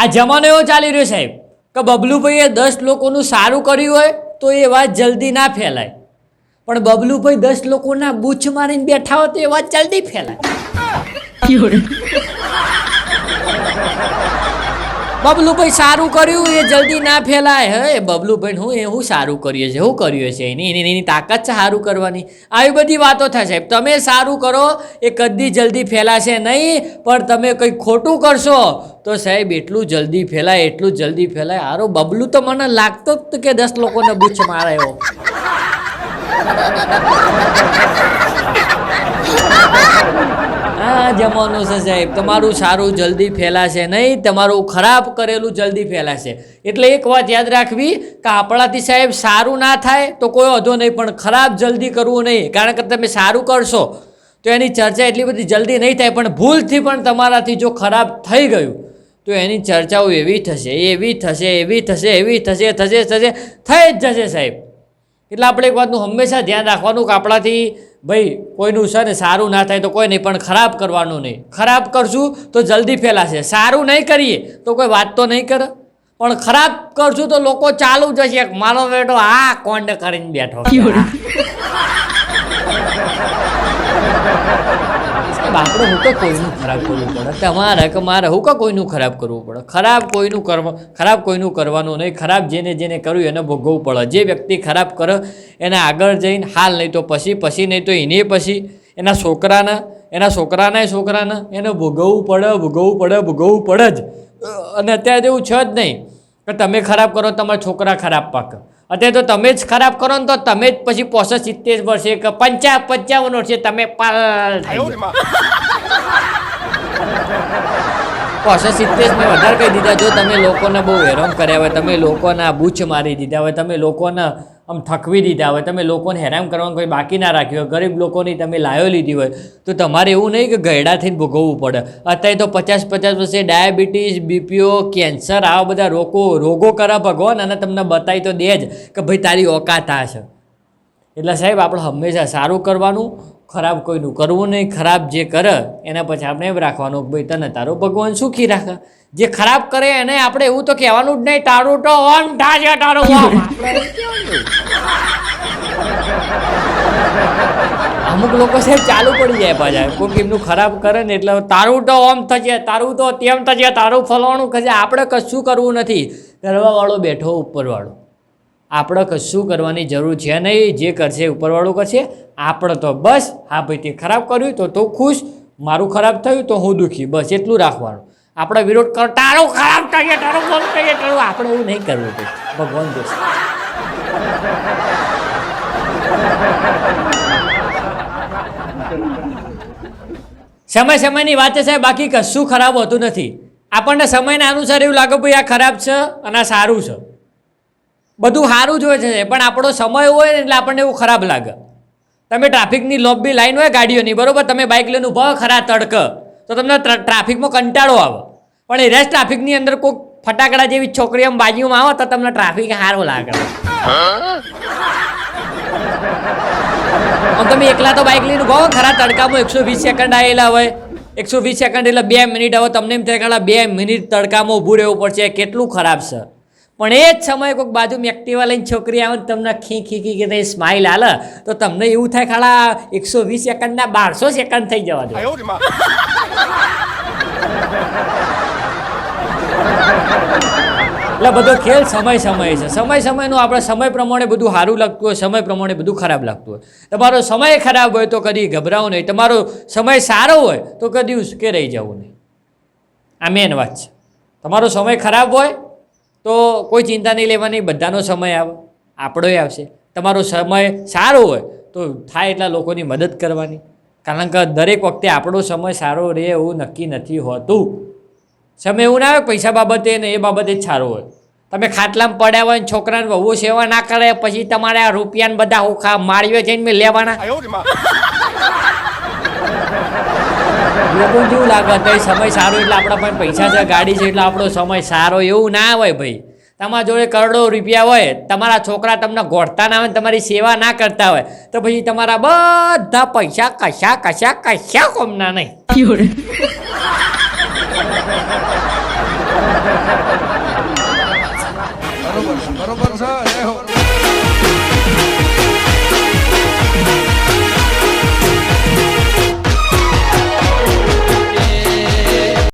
આ જમાનો એવો ચાલી રહ્યો સાહેબ, કે બબલુભાઈએ દસ લોકોનું સારું કર્યું હોય તો એ વાત જલ્દી ના ફેલાય. પણ બબલુભાઈ દસ લોકોના બૂચ મારીને બેઠા હોય તો એ વાત જલ્દી ફેલાય. બબલુભાઈ સારું કર્યું, એ જલ્દી ના ફેલાય. હે, બબલુભાઈ, હું એ હું સારું કરીએ છે શું કર્યું છે એની એની એની તાકાત છે સારું કરવાની. આવી બધી વાતો થાય સાહેબ. તમે સારું કરો, એ કદી જલ્દી ફેલાશે નહીં, પણ તમે કંઈક ખોટું કરશો તો સાહેબ, એટલું જલ્દી ફેલાય, એટલું જલ્દી ફેલાય. હારો બબલું તો મને લાગતો જ કે દસ લોકોને બુચ્છ મારાયો. હા જમાનો છે સાહેબ, તમારું સારું જલ્દી ફેલાશે નહીં, તમારું ખરાબ કરેલું જલ્દી ફેલાશે. એટલે એક વાત યાદ રાખવી કે આપણાથી સાહેબ સારું ના થાય તો કોઈ વધો નહીં, પણ ખરાબ જલ્દી કરવું નહીં. કારણ કે તમે સારું કરશો, તો એની ચર્ચા એટલી બધી જલ્દી નહીં થાય, પણ ભૂલથી પણ તમારાથી જો ખરાબ થઈ ગયું તો એની ચર્ચાઓ એવી થશે એવી થશે એવી થશે એવી થશે થશે થશે, થઈ જ જશે સાહેબ. એટલે આપણે એક વાતનું હંમેશા ધ્યાન રાખવાનું કે આપણાથી, ભાઈ, કોઈનું છે ને સારું ના થાય તો કોઈ નહીં પણ ખરાબ કરવાનું નહીં. ખરાબ કરશું તો જલ્દી ફેલાશે. સારું નહીં કરીએ તો કોઈ વાત તો નહીં કરે. પણ ખરાબ કરશું તો લોકો ચાલુ જશે એક મારો બેટો આ કોંડ કરીને બેઠો આપણે હું તો કોઈનું ખરાબ કરવું પડે. તમારે કે મારે, હું કે કોઈનું ખરાબ કરવું પડે? ખરાબ કોઈનું કરવા, ખરાબ કોઈનું કરવાનું નહીં. ખરાબ જેને જેને કર્યું એને ભોગવવું પડે. જે વ્યક્તિ ખરાબ કરે, એને આગળ જઈને હાલ નહીં તો પછી પછી નહીં તો એને પછી એના છોકરાના એના છોકરાના છોકરાના એને ભોગવવું પડે ભોગવવું પડે ભોગવવું પડે જ. અને અત્યારે એવું છે જ નહીં કે તમે ખરાબ કરો, તમારા છોકરા ખરાબ પાકે. અત્યારે તો તમે જ ખરાબ કરો ને તો તમે જ પછી પોસો સિત્તેર વર્ષે કે પંચા પંચાવન વર્ષે તમે પાલ. સિત્તેર મેં વધારે કહી દીધા જો તમે લોકોને બહુ હેરાન કર્યા હોય તમે લોકોના બૂચ મારી દીધા હોય તમે લોકોને આમ થકવી દીધા હોય, તમે લોકોને હેરાન કરવાનું કોઈ બાકી ના રાખ્યું હોય, ગરીબ લોકોની તમે લાયો લીધી હોય, તો તમારે એવું નહીં કે ગયડા થઈને ભોગવવું પડે. અત્યારે તો પચાસ પચાસ વર્ષે ડાયાબિટીસ, બીપીઓ, કેન્સર, આવા બધા રોગો રોગો કરા ભગવાન, અને તમને બતાવી તો દે જ કે ભાઈ તારી ઓકાત આ છે. એટલે સાહેબ આપણે હંમેશા સારું કરવાનું ખરાબ કોઈનું કરવું નહીં ખરાબ જે કરે એના પછી આપણે એમ રાખવાનું કે ભાઈ તને તારો ભગવાન સુખી રાખે. જે ખરાબ કરે એને આપણે એવું તો કહેવાનું જ નહીં તારું તો ઓમ થાશે તારું ઓમ. અમુક લોકો સાહેબ ચાલુ પડી જાય પાછા કોઈક એમનું ખરાબ કરે ને એટલે તારું તો ઓમ થશે તારું તો તેમ થશે તારું ફલવાનું થશે આપણે કશું કરવું નથી. કરવાવાળો બેઠો ઉપરવાળો. આપણે કશું કરવાની જરૂર છે નહીં. જે કરશે ઉપરવાળું કરશે. આપણે તો બસ, હા ભાઈ, તે ખરાબ કર્યું તો તું ખુશ, મારું ખરાબ થયું તો હું દુઃખી. બસ એટલું રાખવાનું. આપણે વિરોધ કરો, તારું ખરાબ કરીએ તારો ખરાબ કરીએ તારું આપણે એવું નહીં કરવું ભાઈ. ભગવાન દોસ્ત. સમય સમયની વાત છે સાહેબ, બાકી કશું ખરાબ હોતું નથી. આપણને સમયના અનુસાર એવું લાગે, ભાઈ, આ ખરાબ છે અને આ સારું છે. બધું સારું જ હોય છે, પણ આપણો સમય હોય ને એટલે આપણને એવું ખરાબ લાગે. તમે ટ્રાફિકની લોબી લાઈન હોય ગાડીઓની, બરાબર? તમે બાઇક લઈને ઊભા ખરા તડક. તો તમને ટ્રાફિકમાં કંટાળો આવે. પણ એ રેસ ટ્રાફિકની અંદર કોઈક ફટાકડા જેવી છોકરી આમ બાજુમાં આવે તો તમને ટ્રાફિક સારો લાગે. તમે એકલા તો બાઇક લઈને ઊભા ખરા તડકામાં એકસો વીસ સેકન્ડ આવેલા હોય. એકસો વીસ સેકન્ડ એટલે બે મિનિટ આવે. તમને એમ થાય કે બે મિનિટ તડકામાં ઊભું રહેવું પડશે. કેટલું ખરાબ છે. પણ એ જ સમયે કોઈક બાજુ એક્ટિવા લઈને છોકરી આવે તમને ખી ખી ખી કે સ્માઇલ હાલે તો તમને એવું થાય ખાડા એકસો વીસ સેકન્ડના બારસો સેકન્ડ થઈ જવા દો. એટલે બધો ખેલ સમય સમય છે. સમય સમયનું આપણે સમય પ્રમાણે બધું સારું લાગતું હોય સમય પ્રમાણે બધું ખરાબ લાગતું હોય. તમારો સમય ખરાબ હોય તો કદી ગભરાવો નહીં. તમારો સમય સારો હોય તો કદી ઉશ્કે રહી જવું નહીં. આ મેન વાત છે. તમારો સમય ખરાબ હોય તો કોઈ ચિંતા નહીં લેવાની, બધાનો સમય આવે, આપણોય આવશે. તમારો સમય સારો હોય તો થાય એટલા લોકોની મદદ કરવાની. કારણ કે દરેક વખતે આપણો સમય સારો રહે એવું નક્કી નથી હોતું. સમય એવું ના આવે પૈસા બાબતે ને એ બાબતે જ સારો હોય. તમે ખાટલામાં પડ્યા હોય ને છોકરાને બહુ સેવા ના કરે પછી તમારે આ રૂપિયાને બધા ઓખા માળીઓ જઈને મેં લેવાના. લોકો જેવું લાગે, અત્યારે સમય સારો એટલે આપણા પાસે પૈસા છે, ગાડી છે એટલે આપણો સમય સારો, એવું ના હોય ભાઈ. તમારા જોડે કરોડો રૂપિયા હોય, તમારા છોકરા તમને ગોઠતા ના હોય તમારી સેવા ના કરતા હોય, તો પછી તમારા બધા પૈસા કશા કશા કશા કોમના નહીં. બરોબર છે